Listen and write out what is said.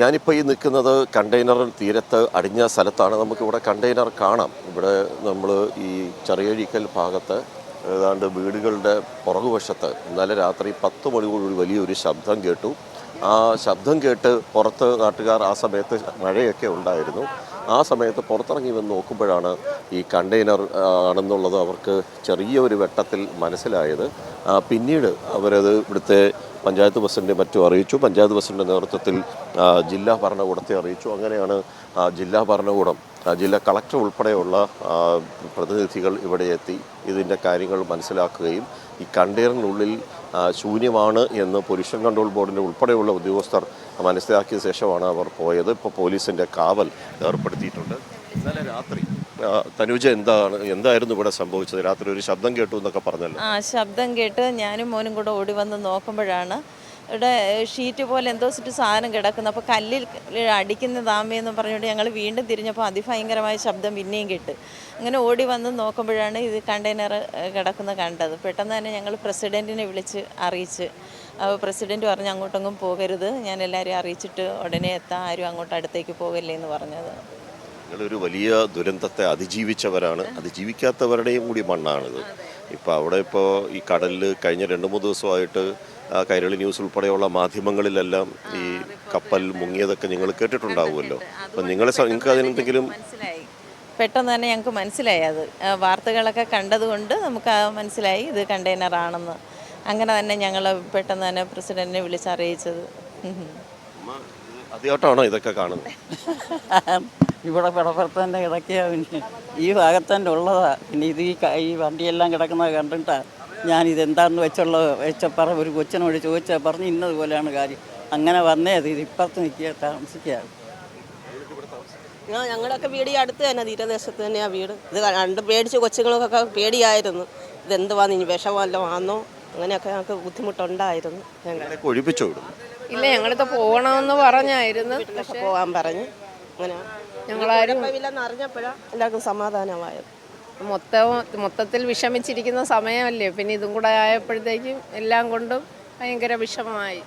ഞാനിപ്പോൾ ഈ നിൽക്കുന്നത് കണ്ടെയ്നർ തീരത്ത് അടിഞ്ഞ സ്ഥലത്താണ്. നമുക്കിവിടെ കണ്ടെയ്നർ കാണാം. ഇവിടെ നമ്മൾ ഈ ചെറിയഴിക്കൽ ഭാഗത്ത് ഏതാണ്ട് വീടുകളുടെ പുറകുവശത്ത് ഇന്നലെ രാത്രി പത്ത് മണിയോടുകൂടി വലിയൊരു ശബ്ദം കേട്ടു. ആ ശബ്ദം കേട്ട് പുറത്ത് നാട്ടുകാർ ആ സമയത്ത് മഴയൊക്കെ ഉണ്ടായിരുന്നു. ആ സമയത്ത് പുറത്തിറങ്ങി വന്ന് നോക്കുമ്പോഴാണ് ഈ കണ്ടെയ്നർ ആണെന്നുള്ളത് അവർക്ക് ചെറിയൊരു വെട്ടത്തിൽ മനസ്സിലായത്. പിന്നീട് അവരത് ഇവിടുത്തെ പഞ്ചായത്ത് പ്രസിഡന്റ് മറ്റും അറിയിച്ചു. പഞ്ചായത്ത് പ്രസിഡന്റ് നേതൃത്വത്തിൽ ജില്ലാ ഭരണകൂടത്തെ അറിയിച്ചു. അങ്ങനെയാണ് ജില്ലാ ഭരണകൂടം ജില്ലാ കളക്ടർ ഉൾപ്പെടെയുള്ള പ്രതിനിധികൾ ഇവിടെ എത്തി ഇതിന്റെ കാര്യങ്ങൾ മനസ്സിലാക്കുകയും ഈ കണ്ടെയ്നറിനുള്ളിൽ ശൂന്യമാണ് എന്ന് പൊല്യൂഷൻ കൺട്രോൾ ബോർഡിന്റെ ഉൾപ്പെടെയുള്ള ഉദ്യോഗസ്ഥർ മനസ്സിലാക്കിയ ശേഷമാണ് അവർ പോയത്. ഇപ്പോൾ പോലീസിന്റെ കാവൽ ഏർപ്പെടുത്തിയിട്ടുണ്ട്. ഇന്നലെ രാത്രി തനുജ എന്താണ് എന്തായിരുന്നു ഇവിടെ സംഭവിച്ചത്? രാത്രി ഒരു ശബ്ദം കേട്ടു എന്നൊക്കെ പറഞ്ഞല്ലോ. ആ ശബ്ദം കേട്ട് ഞാനും മോനും കൂടെ ഓടി വന്ന് നോക്കുമ്പോഴാണ് ഇവിടെ ഷീറ്റ് പോലെ എന്തോ ചുറ്റു സാധനം കിടക്കുന്നു. അപ്പോൾ കല്ലിൽ അടിക്കുന്ന താമയെന്ന് പറഞ്ഞുകൊണ്ട് ഞങ്ങൾ വീണ്ടും തിരിഞ്ഞപ്പോൾ അതിഭയങ്കരമായ ശബ്ദം പിന്നെയും കേട്ട്. അങ്ങനെ ഓടി വന്ന് നോക്കുമ്പോഴാണ് ഇത് കണ്ടെയ്നർ കിടക്കുന്ന കണ്ടത്. പെട്ടെന്ന് തന്നെ ഞങ്ങൾ പ്രസിഡന്റിനെ വിളിച്ച് അറിയിച്ച് അപ്പോൾ പ്രസിഡന്റ് പറഞ്ഞ് അങ്ങോട്ടൊന്നും പോകരുത്. ഞാൻ എല്ലാവരെയും അറിയിച്ചിട്ട് ഉടനെ എത്താം. ആരും അങ്ങോട്ട് അടുത്തേക്ക് പോകല്ലേ എന്ന് പറഞ്ഞത്. ഒരു വലിയ ദുരന്തത്തെ അതിജീവിച്ചവരാണ്. അതിജീവിക്കാത്തവരുടെയും കൂടി മണ്ണാണിത്. ഇപ്പോൾ അവിടെ ഇപ്പോൾ ഈ കടലിൽ കഴിഞ്ഞ രണ്ട് മൂന്ന് ദിവസമായിട്ട് കൈരളി ന്യൂസ് ഉൾപ്പെടെയുള്ള മാധ്യമങ്ങളിലെല്ലാം ഈ കപ്പൽ മുങ്ങിയതൊക്കെ നിങ്ങൾ കേട്ടിട്ടുണ്ടാവുമല്ലോ. അപ്പം നിങ്ങളെ നിങ്ങൾക്ക് അതിനെന്തെങ്കിലും മനസ്സിലായി. പെട്ടെന്ന് തന്നെ ഞങ്ങൾക്ക് മനസ്സിലായി അത്. ആ, വാർത്തകളൊക്കെ കണ്ടതുകൊണ്ട് നമുക്ക് ആ മനസ്സിലായി ഇത് കണ്ടെയ്നറാണെന്ന് അങ്ങനെ തന്നെ ഞങ്ങൾ പെട്ടെന്ന് തന്നെ പ്രസിഡന്റിനെ വിളിച്ചറിയിച്ചത്. ആദ്യമായിട്ടാണോ ഇതൊക്കെ കാണുന്നത്? ഇവിടെ പിടപ്പുറത്ത് തന്നെ കിടക്കുക പിന്നെ ഈ ഭാഗത്ത് തന്നെ ഉള്ളതാ. പിന്നെ ഇത് ഈ വണ്ടിയെല്ലാം കിടക്കുന്നത് കണ്ടിട്ടാ. ഞാൻ ഇതെന്താണെന്ന് വെച്ചുള്ള വെച്ചപ്പറ ഒരു കൊച്ചിനോട് ചോദിച്ചാൽ പറഞ്ഞ് ഇന്നതുപോലെയാണ് കാര്യം. അങ്ങനെ വന്നേ അത് ഇതിപ്പുറത്ത് ഇപ്പുറത്ത് നിൽക്കുക താമസിക്കുകയാണ് ആ ഞങ്ങളൊക്കെ വീട് ഈ അടുത്ത് തന്നെ തീരദേശത്ത് തന്നെയാണ് വീട്. ഇത് കണ്ട് പേടിച്ച് കൊച്ചുങ്ങളൊക്കെ പേടിയായിരുന്നു. ഇതെന്തുവാന്ന് ഇനി വിഷമല്ല വന്നോ അങ്ങനെയൊക്കെ ഞങ്ങൾക്ക് ബുദ്ധിമുട്ടുണ്ടായിരുന്നു. ഒഴിപ്പിച്ചോ ഇടുന്നു ഇല്ല ഞങ്ങളിത് പോകണമെന്ന് പറഞ്ഞായിരുന്നു. പോകാൻ പറഞ്ഞു അങ്ങനെ ഞങ്ങളാരും അറിഞ്ഞപ്പോഴാണ് എല്ലാവർക്കും സമാധാനമായത്. മൊത്തം മൊത്തത്തിൽ വിഷമിച്ചിരിക്കുന്ന സമയമല്ലേ? പിന്നെ ഇതും കൂടെ ആയപ്പോഴത്തേക്കും എല്ലാം കൊണ്ടും ഭയങ്കര വിഷമമായി.